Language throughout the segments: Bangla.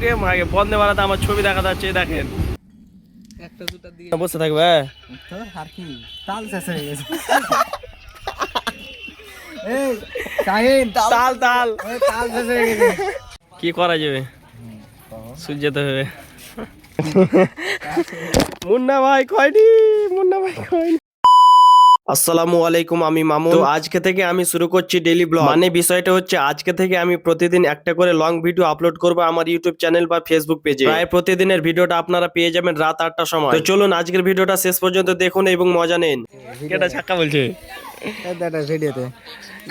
গে মাগে বন্দে ভারতে আমার ছবি দেখা যাচ্ছে দেখেন। একটা বসে থাকবে আর কি? তাল শেষ হয়ে গেছে। এই শাহিন তাল। তাল তাল। তাল শেষ হয়ে গেছে। কি করা যাবে? সূর্য তো হবে। মুন্না ভাই কয়নি মুন্না ভাই কয়নি আসসালামু আলাইকুম আমি মামুন। তো আজকে থেকে আমি শুরু করছি ডেইলি ব্লগ মানে বিষয়টা হচ্ছে আজকে থেকে আমি প্রতিদিন একটা করে লং ভিডিও আপলোড করব আমার ইউটিউব চ্যানেল বা ফেসবুক পেজে প্রায় প্রতিদিনের ভিডিওটা আপনারা পেয়ে যাবেন রাত আটটার সময়। তো চলুন আজকের ভিডিওটা শেষ পর্যন্ত দেখুন এবং মজা নেন। কেটা ছাক্কা বলছে।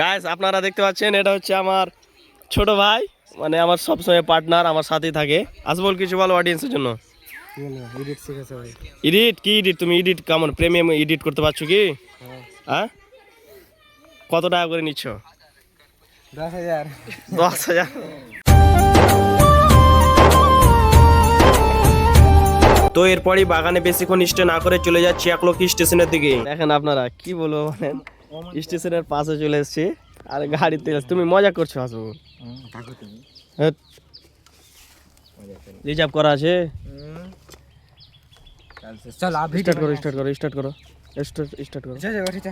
গাইস আপনারা দেখতে পাচ্ছেন এটা হচ্ছে আমার ছোট ভাই মানে আমার সবসময় পার্টনার আমার সাথেই থাকে। আসবল কিছু বলো অডিয়েন্সের জন্য। এডিট কি এডিট তুমি এডিট কেমন? প্রেমে এডিট করতে পারছ কি? হ্যাঁ কত টাকা করে নিচ্ছ? দশ হাজার। দশ হাজার। তো এরপরই বাগানে বেশিক্ষণ স্টে না করে চলে যাচ্ছি একলকি স্টেশনের দিকে। দেখেন আপনারা কি বলব মানে স্টেশনের পাশে চলে এসেছি আর গাড়িতে তুমি মজা করছ আসব রিজার্ভ করা আছে? চল স্টার্ট করো স্টার্ট করো স্টার্ট করো। স্টার্ট স্টার্ট করো যা যা ঠিক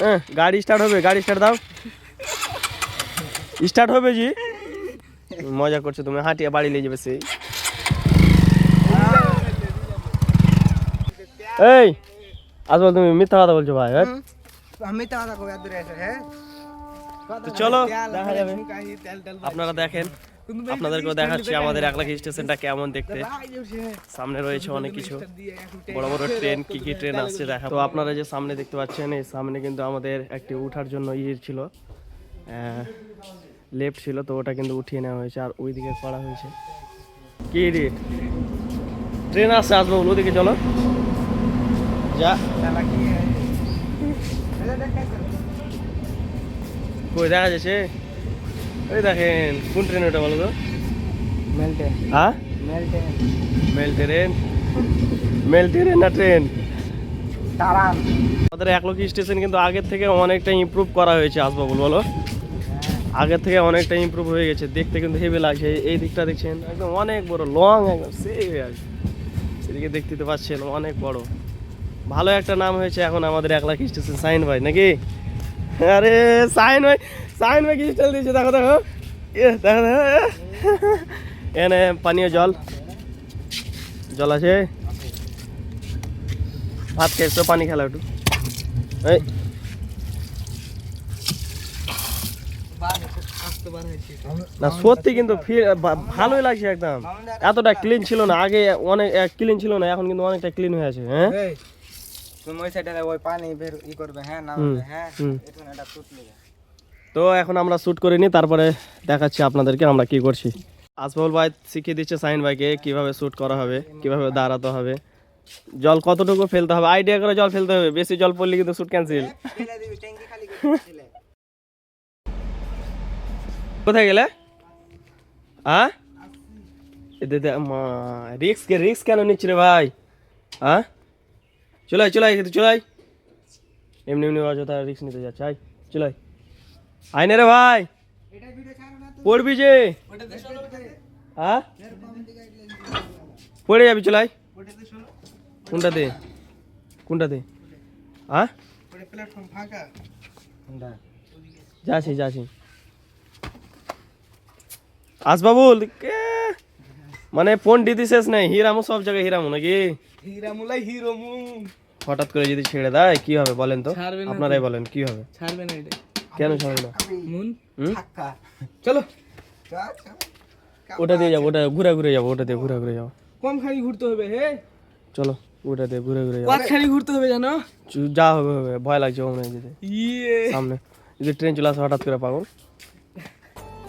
হ্যাঁ গাড়ি স্টার্ট হবে গাড়ি স্টার্ট দাও স্টার্ট হবে জি মজা করছ তুমি হাঁটিয়ে বাড়ি নিয়ে যাবে সেই এই আসবল তুমি মিথ্যা কথা বলছো ভাই হ্যাঁ? আমি তো আদা কবে দূরে আছে হ্যাঁ তো চলো দেখা যাবে আপনারা দেখেন আপনাদেরকেও দেখাচ্ছি আমাদের এক লাখ স্টেশনটা কেমন দেখতে। সামনে রয়েছে অনেক কিছু। বড় বড় ট্রেন কি কি ট্রেন আসছে দেখা তো আপনারা যে সামনে দেখতে পাচ্ছেন এই সামনে কিন্তু আমাদের একটি উঠার জন্য ইয়ে ছিল। লেফট ছিল তো ওটা কিন্তু উঠিয়ে নেওয়া হয়েছে আর ওইদিকে করা হয়েছে। কি রেট ট্রেন আসছে আসব ওদিকে চলো। যা। কই দেখা যাচ্ছে? ওই দেখেন কোন ট্রেন ওটা বলো তো? হ্যাঁ মেল ট্রেন মেল ট্রেন না ট্রেন আমাদের স্টেশন কিন্তু আগের থেকে অনেকটা ইমপ্রুভ করা হয়েছে আসবাবুল বলো। আগের থেকে অনেকটা ইমপ্রুভ হয়ে গেছে দেখতে কিন্তু হেভি লাগছে। এই দিকটা দেখছেন একদম অনেক বড় লং একদম সেই হয়ে আছে। সেদিকে দেখতে তো পাচ্ছেন অনেক বড়। ভালো একটা নাম হয়েছে এখন আমাদের এক লাখ স্টেশন সাইন ভাই নাকি? আরে সাইন ভাই সাইন ভাই কি স্টাইল দিয়েছে দেখো দেখো। এ, দেখো দেখো এ। এখানে পানীয় জল। জল আছে। ভাত খেয়েছো পানি খেলা একটু। এই। না সত্যি কিন্তু ভালোই লাগছে একদম। এতটা ক্লিন ছিল না আগে অনেক ক্লিন ছিল না এখন কিন্তু অনেকটা ক্লিন হয়ে আছে হ্যাঁ? তুমি ওই সাইডে ওই পানি বের ই করবে হ্যাঁ হ্যাঁ? এখন এটা তুতলে তো এখন আমরা শ্যুট করে নিই তারপরে দেখাচ্ছি আপনাদেরকে আমরা কি করছি। আসফল ভাই শিখিয়ে দিচ্ছে সাইন ভাইকে কীভাবে শ্যুট করা হবে কীভাবে দাঁড়াতে হবে। জল কতটুকু ফেলতে হবে? আইডিয়া করে জল ফেলতে হবে বেশি জল পড়লে কিন্তু শ্যুট ক্যান্সেল কোথায় গেলে? হ্যাঁ রিক্স কে রিক্স কেন নিচ্ছি রে ভাই? হ্যাঁ চলাই চলাই চলাই। এমনি এমনি অযথা রিক্স নিতে যাচ্ছে, আয়, চলাই। আয় না রে ভাই। পড়বি যে। হ্যাঁ? পড়ে যাবি ওটাতে শোনো কোনটাতে হ্যাঁ ওটা প্ল্যাটফর্ম ফাঁকা যাচ্ছি যাচ্ছি। কে? মানে পন্ডিতি শেষ নেই হিরামু সব জায়গায় হিরামু নাকি? হীরামুলাই হিরো মু হঠাৎ করে যদি ছেড়ে দেয় কি হবে বলেন তো? আপনারাই বলেন কি হবে? ছাড়বে না এটা। কেন ছাড়বে না? মুন? চলো। ওটা দিয়ে যাব ওটা ঘুরে ঘুরে যাব ওটা দিয়ে ঘুরে ঘুরে যাব। কম খানি ঘুরতে হবে হে? চলো ওটা দিয়ে ঘুরে ঘুরে যাব। কতখানি ঘুরতে হবে জানো? যা হবে হবে ভয় লাগছে ওখানে যেতে। ইয়ে। সামনে। যদি ট্রেন চলে আসে হঠাৎ করে পাগল।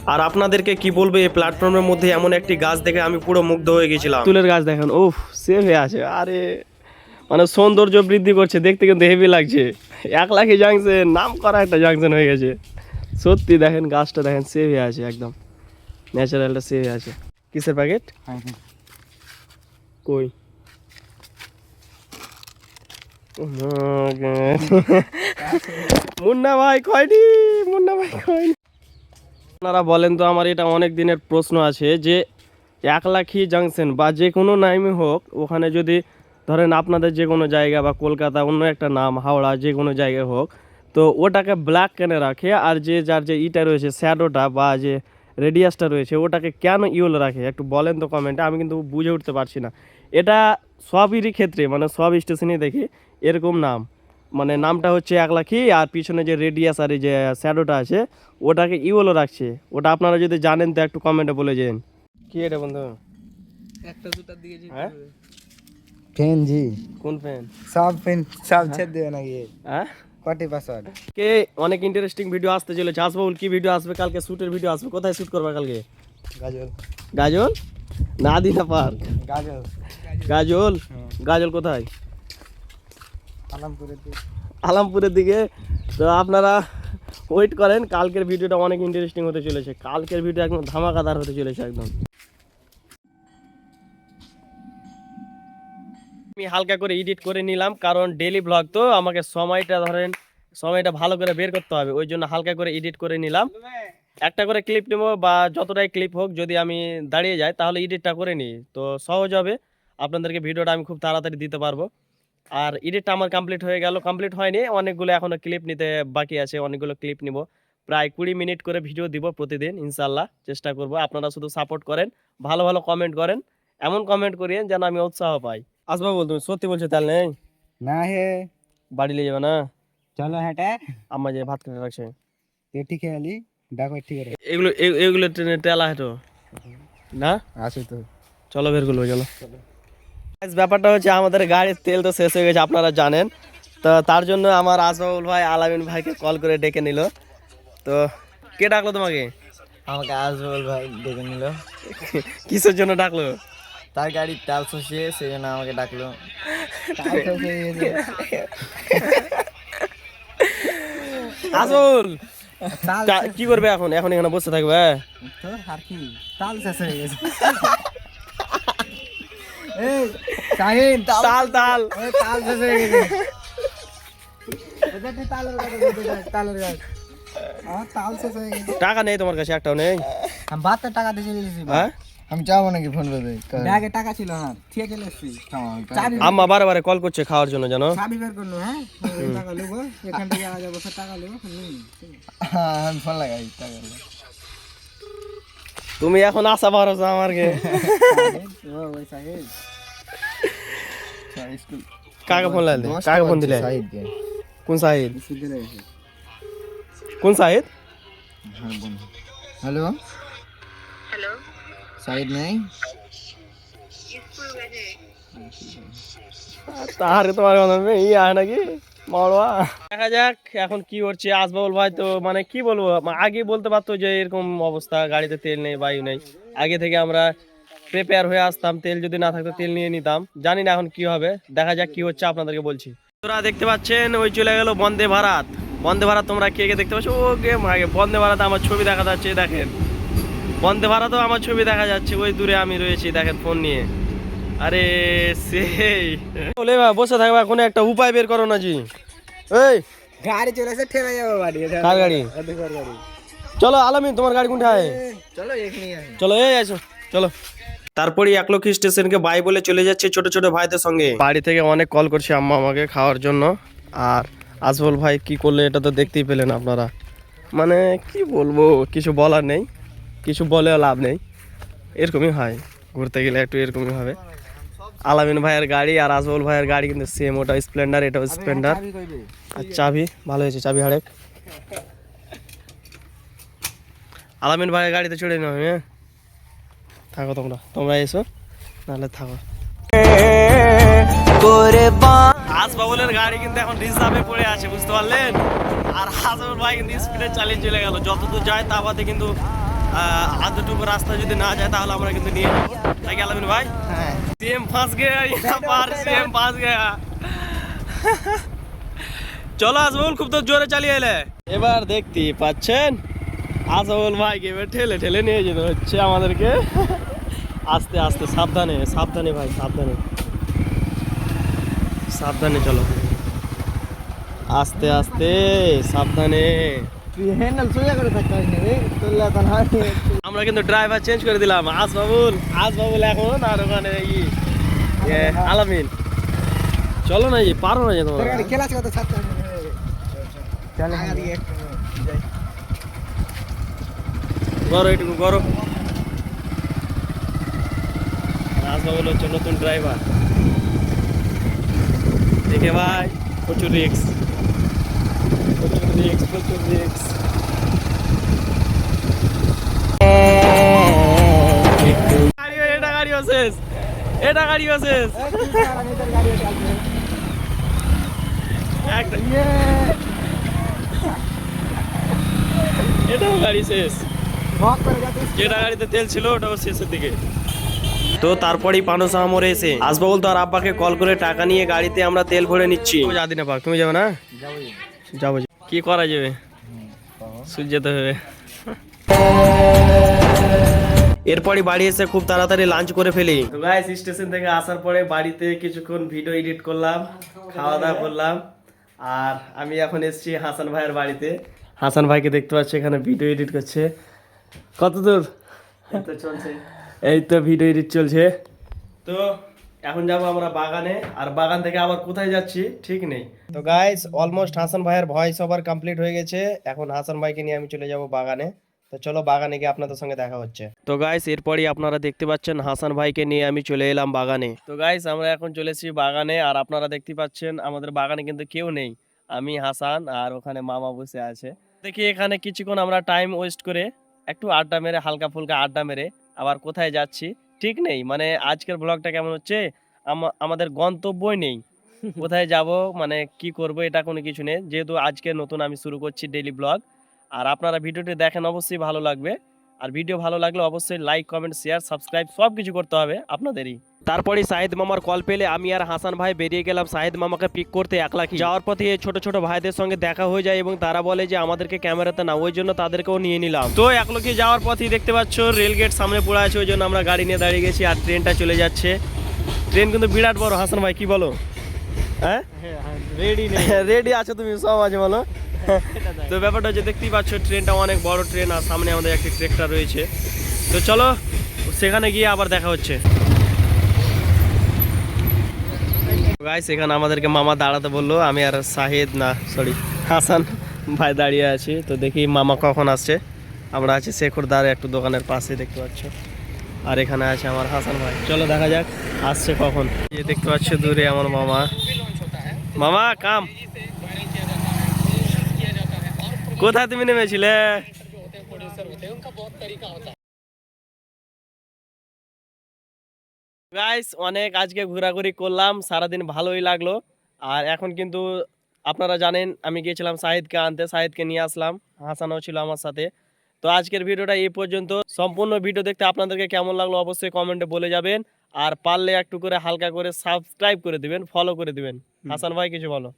আর আপনাদেরকে কি বলব এই প্ল্যাটফর্মের মধ্যে এমন একটি গাছ দেখে আমি পুরো মুগ্ধ হয়ে গেছিলাম। তুলের গাছ দেখেন উফ সেভ হয়ে আছে আরে। মানে সৌন্দর্য বৃদ্ধি করছে দেখতে কিন্তু হেভি লাগছে। এক লাখে জাংশন নাম করা একটা জাংশন হয়ে গেছে। সত্যি দেখেন গাছটা দেখেন সেভ হয়ে আছে একদম। ন্যাচারালটা সেভ হয়ে আছে। কিসের প্যাকেট কই? ও. মুন্না ভাই কয়নি মুন্না ভাই কয়নি আপনারা বলেন তো, আমার এটা অনেক দিনের প্রশ্ন আছে যে একলাখি জাংশন বা যে কোনো নামই হোক, ওখানে যদি ধরেন আপনাদের যে কোনো জায়গা বা কলকাতা অন্য একটা নাম, হাওড়া যে কোনো জায়গায় হোক, তো ওটাকে ব্ল্যাক কেন রাখে আর যে যার যে ইটা রয়েছে, শ্যাডোটা বা যে রেডিয়াসটা রয়েছে, ওটাকে কেন ইয়েলো রাখে? একটু বলেন তো কমেন্টে আমি কিন্তু বুঝে উঠতে পারছি না। এটা সবেরই ক্ষেত্রে মানে সব স্টেশনে দেখি এরকম নাম। মানে নামটা হচ্ছে এক লাখি আর পিছনে যে রেডিয়াস আর এই যে শ্যাডোটা আছে ওটাকে ইওলো রাখছে। ওটা আপনারা যদি জানেন তো একটু কমেন্টে বলে যেন কি এটা বন্ধু? একটা দুটার দিকে হ্যাঁ? ফ্যান জি। কোন ফ্যান সব ফ্যান সব ছেদ দেবে নাকি? হ্যাঁ? কটি পাসওয়ার্ড কে? অনেক ইন্টারেস্টিং ভিডিও আসতে চলেছে। আসবাবুল কি ভিডিও আসবে? কালকে শ্যুটের ভিডিও আসবে। কোথায় শ্যুট করবে কালকে? গাজল। গাজল? নাদিনা পার্ক। গাজল। গাজল? গাজল কোথায়? আলামপুরের দিকে। তো আপনারা ওয়েট করেন, কালকের ভিডিওটা অনেক ইন্টারেস্টিং হতে চলেছে। কালকের ভিডিও একদম ধামাকাদার হতে চলেছে একদম। আমি হালকা করে এডিট করে নিলাম, কারণ ডেলি ব্লগ তো আমাকে সময়টা ধরেন, সময়টা ভালো করে বের করতে হবে, ওই জন্য হালকা করে এডিট করে নিলাম। একটা করে ক্লিপ নেব বা যতটাই ক্লিপ হোক, যদি আমি দাঁড়িয়ে যাই, তাহলে এডিটটা করে নিই। তো সহজ হবে। আপনাদেরকে ভিডিওটা আমি খুব তাড়াতাড়ি দিতে পারব। আর এডিটটা আমার কমপ্লিট হয়ে গেল। কমপ্লিট হয়নি অনেকগুলো এখনও ক্লিপ নিতে বাকি আছে অনেকগুলো ক্লিপ নিব। প্রায় কুড়ি মিনিট করে ভিডিও দিব প্রতিদিন ইনশাল্লাহ চেষ্টা করব। আপনারা শুধু সাপোর্ট করেন ভালো ভালো কমেন্ট করেন এমন কমেন্ট করিয়েন যেন আমি উৎসাহ পাই। আসবা বল তুমি সত্যি বলছো তাহলে নেই? না হে। বাড়ি নিয়ে যাবে না? চলো হেঁটে। আম্মা যে ভাত কেটে রাখছে। দেখো ঠিক আছে এগুলো এগুলো টেলা হেঁটো না? আসো তো। চলো বের করব চলো। Guys, ব্যাপারটা হচ্ছে আমাদের গাড়ির তেল তো শেষ হয়ে গেছে আপনারা জানেন। তো তার জন্য আমার আসবাবুল ভাই আলামিন ভাইকে কল করে ডেকে নিল। তো কে ডাকলো তোমাকে? আমাকে আজবল ভাই ডেকে নিল। কিসের জন্য ডাকলো? তার গাড়ির তাল শোষে সেই জন্য আমাকে ডাকলো। আসল তাল কি করবে এখন? এখন এখানে বসে থাকবে তো আর কি? তাল শেষ হয়ে গেছে। এই শাহিন তাল তাল ওই তাল শেষ হয়ে গেছে এটা কি তালের গাছ এটা দেখ, তালের গাছ আমার তাল শেষ হয়ে গেছে টাকা নেই তোমার কাছে একটাও নেই আমি বাতের টাকা দিয়ে চলে এসেছি হ্যাঁ আমি যাব নাকি ফোন করে ব্যাগে টাকা ছিল না ঠিক চলে এসেছি চাবি আম্মা বারে বারে কল করছে খাওয়ার জন্য জানো চাবি বের করল হ্যাঁ এই টাকা নেব এখান থেকে আজ বছর টাকা নেব আমি ফোন লাগাই টাকা তুমি এখন আশা ভরসা আমারকে। কাকে ফোন লাগলে কাকে ফোন দিলে? কোন সাহিদ? কোন সাহিদ? হ্যালো? হ্যালো। সাহিদ নেই? তাহারে তোমার ই আয় নাকি? মারোয়া। দেখা যাক এখন কি করছে। আসবাবুল ভাই তো মানে কি বলব আগে বলতে পারতো যে এরকম অবস্থা, গাড়িতে তেল নেই, বায়ু নেই। আগে থেকে আমরা প্রিপেয়ার হয়ে আসতাম, তেল যদি না থাকতো তেল নিয়ে নিতাম। জানি না এখন কি হবে, দেখা যাক কি হচ্ছে আপনাদেরকে বলছি। তোরা দেখতে পাচ্ছেন, ওই চলে গেল বন্দে ভারত। বন্দে ভারত তোমরা কে কে দেখতে পাচ্ছ? ও কে আগে বন্দে ভারত আমার ছবি দেখা যাচ্ছে, দেখেন। বন্দে ভারতও আমার ছবি দেখা যাচ্ছে, ওই দূরে আমি রয়েছি, দেখেন, ফোন নিয়ে। আরে সেই। বলে বা বসে থাকবা কোনো একটা উপায় বের করো না জি এই গাড়ি চলে এসে ঠেলে যাব বাড়ি। কার গাড়ি? গাড়ি। চলো আলামিন তোমার গাড়ি কোনটায় চলো চলো এই আসো চলো। তারপরে একলক্ষী স্টেশনকে বাই বলে চলে যাচ্ছে ছোট ছোট ভাইদের সঙ্গে। বাড়ি থেকে অনেক কল করছে আম্মা আমাকে খাওয়ার জন্য। আর আসবল ভাই কি করলে এটা তো দেখতেই পেলেন আপনারা। মানে কি বলব কিছু বলার নেই কিছু বলেও লাভ নেই। এরকমই হয় ঘুরতে গেলে একটু এরকমই হবে। আলামিন ভাইয়ের গাড়ি আর আজবল ভাইয়ের গাড়ি কিন্তু সেম ওটা স্প্লেন্ডার এটাও স্প্লেন্ডার আর চাবি ভালো হয়েছে চাবি হারেক। আলামিন ভাইয়ের গাড়িতে চড়ে নাও হ্যাঁ? থাকো তোমরা তোমরা এসো নাহলে থাকো। আসবাবুলের গাড়ি কিন্তু এখন রিজার্ভে পড়ে আছে বুঝতে পারলেন? আর হাজার ভাই কিন্তু স্পিডে চালিয়ে চলে গেল যতদূর যায় তা বাদে কিন্তু আধটুকু রাস্তা যদি না যায় তাহলে আমরা কিন্তু নিয়ে যাব নাকি আলামিন ভাই? সিএম ফাঁস গেয়া ইয়া পার ফাঁস গেয়া চলো আজমল খুব তো জোরে চালিয়ে এলে। এবার দেখতে পাচ্ছেন আজমল ভাইকে এবার ঠেলে ঠেলে নিয়ে যেতে হচ্ছে আমাদেরকে। আস্তে আস্তে সাবধানে সাবধানে ভাই সাবধানে। সাবধানে চলো। আস্তে আস্তে সাবধানে। করে আমরা কিন্তু ড্রাইভার চেঞ্জ করে দিলাম। আসবাবুল আসবাবুল এখন আর ওখানে ই আলামিন। চলো না পারো না তোমরা যাই। গরো একটু আসবাবুল হচ্ছে নতুন ড্রাইভার দেখে ভাই প্রচুর রিক্স প্রচুর এটা গাড়িও শেষ এটা গাড়িও শেষ এটাও গাড়ি শেষ যেটা গাড়িতে তেল ছিল ওটাও শেষের দিকে তো তারপরেই পানস আমরে এসে। আসবাবুল তো আর আব্বাকে কল করে টাকা নিয়ে গাড়িতে আমরা তেল ভরে নিচ্ছি। যাদি না পাক তুমি যাবে না? যাব। কি করা যাবে? সূর্য যেতে হবে। এরপরে বাড়ি এসে খুব তাড়াতাড়ি লাঞ্চ করে ফেলি। তো গাইস স্টেশন থেকে আসার পরে বাড়িতে কিছুক্ষণ ভিডিও এডিট করলাম খাওয়া দাওয়া করলাম আর আমি এখন এসেছি হাসান ভাইয়ের বাড়িতে। হাসান ভাইকে দেখতে পাচ্ছি এখানে ভিডিও এডিট করছে। কত দূর তো চলছে। এই তো ভিডিও এডিট চলছে। তো এখন যাব আমরা বাগানে, আর বাগান থেকে আবার কোথায় যাচ্ছি ঠিক নেই। তো গাইস অলমোস্ট হাসান ভাইয়ের ভয়েস ওভার কমপ্লিট হয়ে গেছে। এখন হাসান ভাইকে নিয়ে আমি চলে যাব বাগানে। তো চলো বাগানে গিয়ে আপনাদের সঙ্গে দেখা হচ্ছে। তো গাইস এরপরই আপনারা দেখতে পাচ্ছেন হাসান ভাইকে নিয়ে আমি চলে এলাম বাগানে। তো গাইস আমরা এখন চলে এসেছি বাগানে, আর আপনারা দেখতে পাচ্ছেন আমাদের বাগানে কিন্তু কেউ নেই। আমি, হাসান, আর ওখানে মামা বসে আছে। দেখি এখানে কিছুক্ষণ আমরা টাইম ওয়েস্ট করে একটু আড্ডা মেরে হালকা ফুলকা আড্ডা মেরে আবার কোথায় যাচ্ছি। ঠিক নেই। মানে আজকের ব্লগটা কেমন হচ্ছে? আমাদের গন্তব্যই নেই। কোথায় যাব মানে কি করব এটা কোনো কিছু নেই। যেহেতু আজকে নতুন আমি শুরু করছি ডেইলি ব্লগ আর আপনারা ভিডিওটি দেখেন অবশ্যই ভালো লাগবে। আর ভিডিও ভালো লাগলে অবশ্যই লাইক কমেন্ট শেয়ার সাবস্ক্রাইব সব কিছু করতে হবে আপনাদেরই। তারপরে সাহিদ মামার কল পেলে আমি আর হাসান ভাই বেরিয়ে গেলাম সাহিদ মামাকে পিক করতে একলা কি যাওয়ার পথে এই ছোট ছোট ভাইদের সঙ্গে দেখা হয়ে যায় এবং তারা বলে যে আমাদেরকে ক্যামেরাতে না ওই জন্য তাদেরকেও নিয়ে নিলাম। তো একলকি যাওয়ার পথেই দেখতে পাচ্ছ রেল গেট সামনে পড়ে আছে ওই জন্য আমরা গাড়ি নিয়ে দাঁড়িয়ে গেছি আর ট্রেনটা চলে যাচ্ছে। ট্রেন কিন্তু বিরাট বড় হাসান ভাই কি বলো? হ্যাঁ? রেডি রেডি আছো তুমি সব আছে বলো। তো ব্যাপারটা হচ্ছে দেখতেই পাচ্ছ, ট্রেনটা অনেক বড় ট্রেন আর সামনে আমাদের একটি ট্রেক্টর রয়েছে। তো চলো, সেখানে গিয়ে আবার দেখা হচ্ছে। গাইস এখানে আমাদেরকে মামা দাঁড়াতে বলল, আমি আর সাহিদ না সরি হাসান ভাই দাঁড়িয়ে আছি। তো দেখি মামা কখন আসছে। আমরা আছি শেখরদার একটু দোকানের পাশে, দেখতে পাচ্ছ। আর এখানে আছে আমার হাসান ভাই। চলো দেখা যাক, আসছে কখন। দেখতে পাচ্ছ দূরে আমার মামা। মামা কাম কোথায় তুমি নেমেছিলে? গাইস অনেক আজকে ঘোরাঘুরি করলাম সারাদিন ভালোই লাগল। আর এখন কিন্তু আপনারা জানেন আমি গিয়েছিলাম সাহিদকে আনতে সাহিদকে নিয়ে আসলাম হাসানও ছিল আমার সাথে। তো আজকের ভিডিওটা এই পর্যন্ত। সম্পূর্ণ ভিডিও দেখতে আপনাদেরকে কেমন লাগল অবশ্যই কমেন্টে বলে যাবেন। আর পারলে একটু করে হালকা করে সাবস্ক্রাইব করে দিবেন ফলো করে দিবেন। হাসান ভাই কিছু বলো?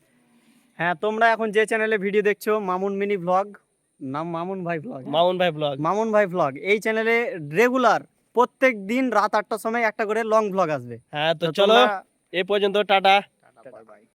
হ্যাঁ তোমরা এখন যে চ্যানেলে ভিডিও দেখছ মামুন মিনি ভ্লগ নাম মামুন ভাই ভ্লগ মামুন ভাই ব্লগ মামুন ভাই ভ্লগ এই চ্যানেলে রেগুলার প্রত্যেক দিন রাত আটটার সময় একটা করে লং ভ্লগ আসবে। হ্যাঁ তো চলো এ পর্যন্ত টাটা। বাই